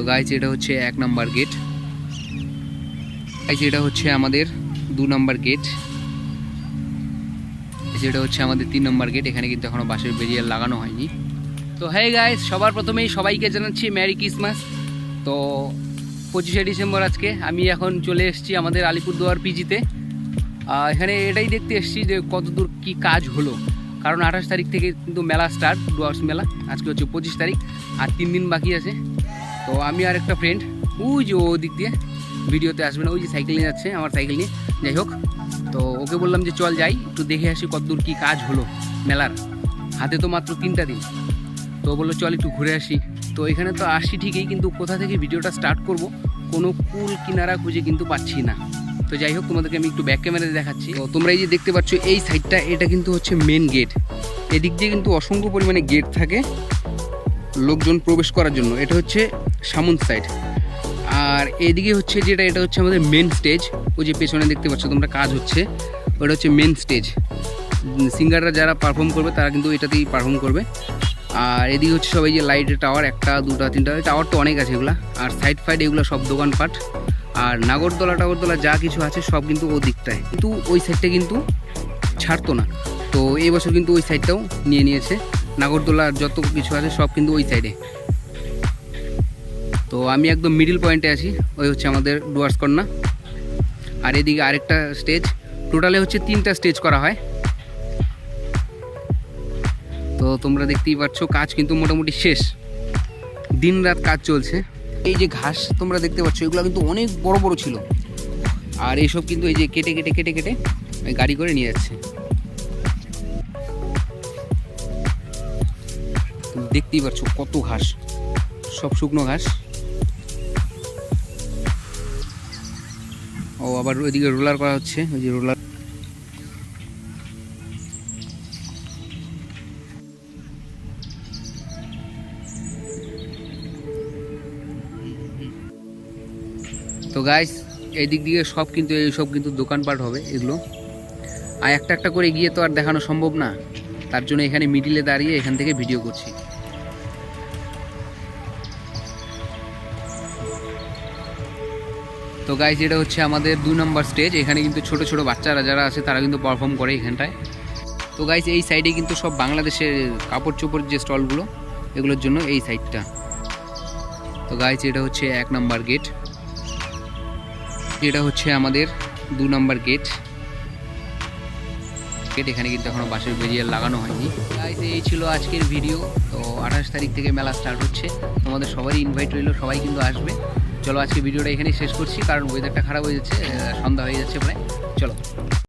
তো গাইজ এটা হচ্ছে এক নাম্বার গেট গাইজ এটা হচ্ছে আমাদের দু নাম্বার গেট যেটা হচ্ছে আমাদের তিন নম্বর গেট এখানে কিন্তু এখনও বাসের বেরিয়ার লাগানো হয়নি। তো হ্যাঁ গাইজ সবার প্রথমেই সবাইকে জানাচ্ছি ম্যারি ক্রিসমাস তো পঁচিশে ডিসেম্বর আজকে, আমি এখন চলে এসেছি আমাদের আলিপুরদুয়ার পিজিতে এখানে এটাই দেখতে এসেছি যে কতদূর কি কাজ হলো। কারণ আঠাশ তারিখ থেকে কিন্তু মেলা স্টার্ট ডুয়ার্স মেলা। আজকে হচ্ছে পঁচিশ তারিখ, আর তিন দিন বাকি আছে। তো আমি আর একটা ফ্রেন্ড ওই যে ও দিক দিয়ে ভিডিওতে আসবে না, ওই যে সাইকেল নিয়ে যাচ্ছে আমার সাইকেল নিয়ে, যাই হোক। তো ওকে বললাম যে চল যাই, একটু দেখে আসি কতদূর কি কাজ হলো মেলার। হাতে তো মাত্র তিনটা দিন। তো বলল, চল একটু ঘুরে আসি। তো এখানে তো আসছি ঠিকই, কিন্তু কোথা থেকে ভিডিওটা স্টার্ট করব, কোনো কুল কিনারা খুঁজে কিন্তু পাচ্ছি না। তো যাই হোক, তোমাদেরকে আমি একটু ব্যাক ক্যামেরাতে দেখাচ্ছি। তো তোমরা এই যে দেখতে পাচ্ছ, এই সাইডটা এটা কিন্তু হচ্ছে মেন গেট এদিক দিয়ে কিন্তু অসংখ্য পরিমাণে গেট থাকে। লোকজন প্রবেশ করার জন্য, এটা হচ্ছে সামন্ত সাইড আর এদিকে হচ্ছে যেটা, এটা হচ্ছে আমাদের মেন স্টেজ ওই যে পেছনে দেখতে পাচ্ছ তোমরা, কাজ হচ্ছে। ওটা হচ্ছে মেন স্টেজ সিঙ্গাররা যারা পারফর্ম করবে, তারা কিন্তু এটাতেই পারফর্ম করবে। আর এদিকে হচ্ছে সবাই যে লাইটের টাওয়ার একটা, দুটা, তিনটা টাওয়ার তো অনেক আছে এগুলা। আর সাইড ফাইড এগুলো সব দোকানপাট। আর নাগরদোলা, টাগরদোলা যা কিছু আছে, সব কিন্তু ও দিকটায়। কিন্তু ওই সাইডটা কিন্তু ছাড়তো না। তো এই বছর কিন্তু ওই সাইডটাও নিয়ে নিয়েছে। নাগরদোলার যত কিছু আছে সব কিন্তু ওই সাইডে তো আমি একদম মিডিল পয়েন্টে আছি, ওই হচ্ছে আমাদের ডুয়ার্স কন্যা। আর এদিকে আরেকটা স্টেজ টোটালে হচ্ছে তিনটা স্টেজ করা হয়। তো তোমরা দেখতেই পাচ্ছ, কাজ কিন্তু মোটামুটি শেষ। দিন রাত কাজ চলছে। এই যে ঘাস তোমরা দেখতে পাচ্ছ, এগুলো কিন্তু অনেক বড় বড় ছিল। আর এইসব কিন্তু এই যে কেটে কেটে কেটে কেটে গাড়ি করে নিয়ে যাচ্ছে। দেখতেই পাচ্ছ কত ঘাস। সব শুকনো ঘাস। ও, আবার ওইদিকে রোলার করা হচ্ছে, ওই যে রোলার। তো গাইস এই দিক দিয়ে সব কিন্তু এই সব কিন্তু দোকানপাট হবে এগুলো। আর একটা একটা করে গিয়ে তো আর দেখানো সম্ভব না। তার জন্য এখানে মিডিলে দাঁড়িয়ে এখান থেকে ভিডিও করছি। তো গাইজ এটা হচ্ছে আমাদের দু নম্বর স্টেজ এখানে কিন্তু ছোট ছোট বাচ্চারা যারা আছে, তারা কিন্তু পারফর্ম করে এখানটায়। তো গাইজ এই সাইডে কিন্তু সব বাংলাদেশের কাপড় চোপড় যে স্টলগুলো এগুলোর জন্য এই সাইডটা তো গাইজ এটা হচ্ছে এক নম্বর গেট এটা হচ্ছে আমাদের দু নম্বর গেট গেট এখানে কিন্তু এখনও বাসের বেরিয়ার লাগানো হয়নি। গাইজ এই ছিল আজকের ভিডিও তো আঠাশ তারিখ থেকে মেলা স্টার্ট হচ্ছে। তোমাদের সবারই ইনভাইট রইল, সবাই কিন্তু আসবে। চলো আজকে ভিডিওটা এখানেই শেষ করছি, কারণ ওয়েদারটা খারাপ হয়ে যাচ্ছে সন্ধ্যা হয়ে যাচ্ছে প্রায়। চলো।